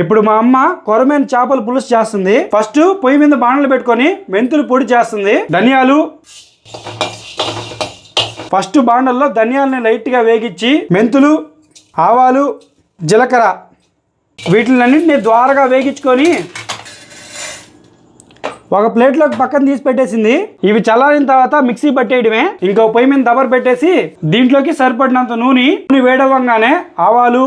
ఇప్పుడు మా అమ్మ కొరమైన చేపల పులుసు చేస్తుంది. ఫస్ట్ పొయ్యి మీద బాణలు పెట్టుకొని మెంతులు పొడి చేస్తుంది. ధనియాలు. ఫస్ట్ బాండల్లో ధనియాలని లైట్గా వేగించి మెంతులు ఆవాలు జీలకర్ర వీటిలన్నింటినీ ద్వారగా వేగించుకొని ఒక ప్లేట్లోకి పక్కన తీసి పెట్టేసింది. ఇవి చల్లారిన తర్వాత మిక్సీ పట్టేయడమే. ఇంకో పొయ్యి మీద దబర్ పెట్టేసి దీంట్లోకి సరిపడినంత నూనె. నూనె వేడవ్వంగానే ఆవాలు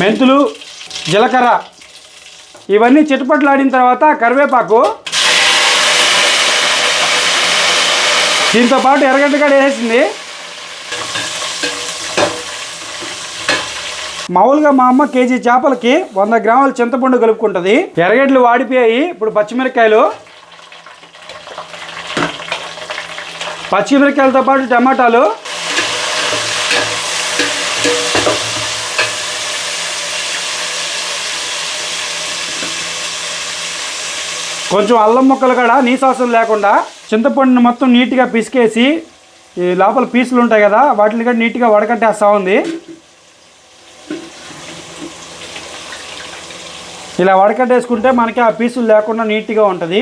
మెంతులు జీలకర్ర ఇవన్నీ చిటపట్లాడిన తర్వాత కరివేపాకు. దీంతో పాటు ఎర్రగడ్డ కూడా వేసేసింది మామూలుగా మా అమ్మ కేజీ చేపలకి వంద గ్రాముల చింతపండు కలుపుకుంటుంది. ఎర్రగడ్డలు వాడిపోయాయి. ఇప్పుడు పచ్చిమిరకాయలు పచ్చిమిరకాయలతో పాటు టమాటాలు. కొంచెం అల్లం ముక్కలు కూడా నీసాసం లేకుండా చింతపండుని మొత్తం నీట్గా పిసికేసి ఈ లోపల పీసులు ఉంటాయి కదా వాటిని కూడా నీట్గా వడకట్టేస్తూ ఉంది. ఇలా వడకట్టేసుకుంటే మనకి ఆ పీసులు లేకుండా నీట్గా ఉంటుంది.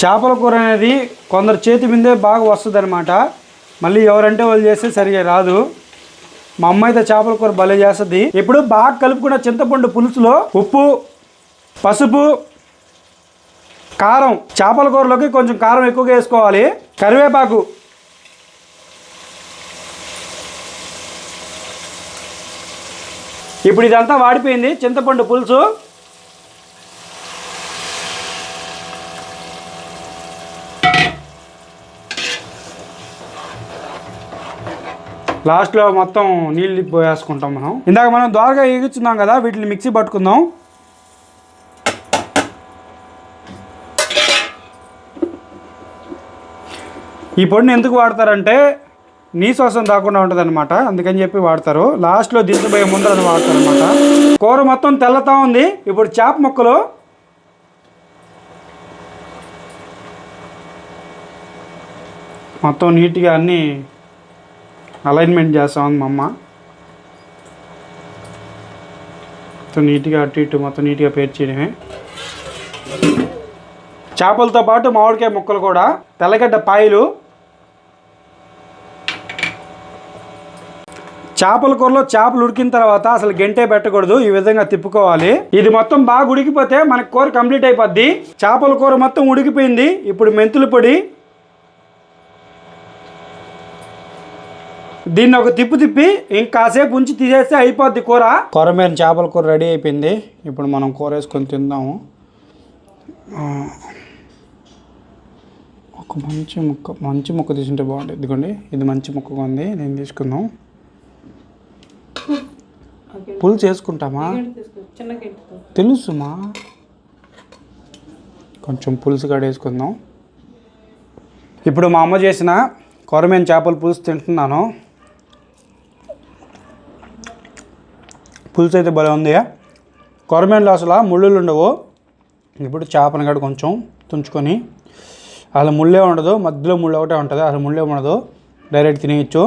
చేపల కూర అనేది కొందరు చేతి మీదే బాగా వస్తుంది అనమాట మళ్ళీ ఎవరంటే వాళ్ళు చేస్తే సరిగా రాదు. మా అమ్మ అయితే చేపల కూర భలే చేస్తుంది. ఇప్పుడు బాగా కలుపుకున్న చింతపండు పులుసులో ఉప్పు పసుపు కారం. చేపల కూరలోకి కొంచెం కారం ఎక్కువగా వేసుకోవాలి. కరివేపాకు. ఇప్పుడు ఇదంతా వాడిపోయింది. చింతపండు పులుసు. లాస్ట్లో మొత్తం నీళ్ళు పోయేసుకుంటాం మనం. ఇందాక మనం ద్వారగా ఎగుచున్నాం కదా వీటిని మిక్సీ పట్టుకుందాం. ఈ పొడిని ఎందుకు వాడతారంటే నీశ్వాసం రాకుండా ఉంటుంది అనమాట అందుకని చెప్పి వాడతారు. లాస్ట్లో దించబోయే ముందు అని వాడతారు అనమాట కూర మొత్తం తెల్లతా ఉంది. ఇప్పుడు చేప ముక్కలు. మొత్తం నీట్గా అన్నీ అలైన్మెంట్ చేస్తా ఉంది మా అమ్మ. మొత్తం నీట్గా అటు ఇటు మొత్తం నీట్గా పేర్చేయడమే చేపలతో పాటు మామిడికాయ ముక్కలు కూడా తెల్లగడ్డ పాయలు. చేపల కూరలో చేపలు ఉడికిన తర్వాత అసలు గెంటే పెట్టకూడదు ఈ విధంగా తిప్పుకోవాలి. ఇది మొత్తం బాగా ఉడికిపోతే మనకు కూర కంప్లీట్ అయిపోద్ది. చేపల కూర మొత్తం ఉడికిపోయింది. ఇప్పుడు మెంతుల పొడి దీన్ని ఒక తిప్పు తిప్పి ఇంకాసేపు ఉంచి తీసేస్తే అయిపోద్ది కూర. కూర మీద చేపల కూర రెడీ అయిపోయింది. ఇప్పుడు మనం కూర వేసుకొని తిందాము. ఆ, ఒక మంచి ముక్క మంచి ముక్క తీసుంటే బాగుంటుంది. ఇదిగోండి ఇది మంచి ముక్కగా ఉంది. నేను తీసుకుందాం. పులుసు చేసుకుంటామా? తెలుసుమా? కొంచెం పులుసు కాడ వేసుకుందాం. ఇప్పుడు మా అమ్మ చేసిన కొరమేన చేపల పులుసు తింటున్నాను. పులుసు అయితే భలే ఉంది. కొరమేనలో అసలు ముళ్ళులు ఉండవు. ఇప్పుడు చేపను కాడ కొంచెం తుంచుకొని అసలు ముళ్ళే ఉండదు. మధ్యలో ముళ్ళు ఒకటే ఉంటుంది. అసలు ముళ్ళే ఉండదు. డైరెక్ట్ తినేయచ్చు.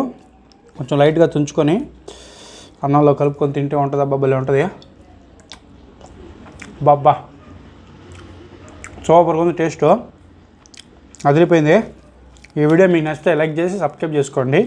కొంచెం లైట్గా తుంచుకొని అన్నంలో కలుపుకొని తింటే ఉంటుంది అబ్బా భలే ఉంటుంది. బాబ్బా సూపర్గా ఉంది టేస్ట్. అదిరిపోయింది. ఈ వీడియో మీకు నచ్చితే లైక్ చేసి సబ్స్క్రైబ్ చేసుకోండి.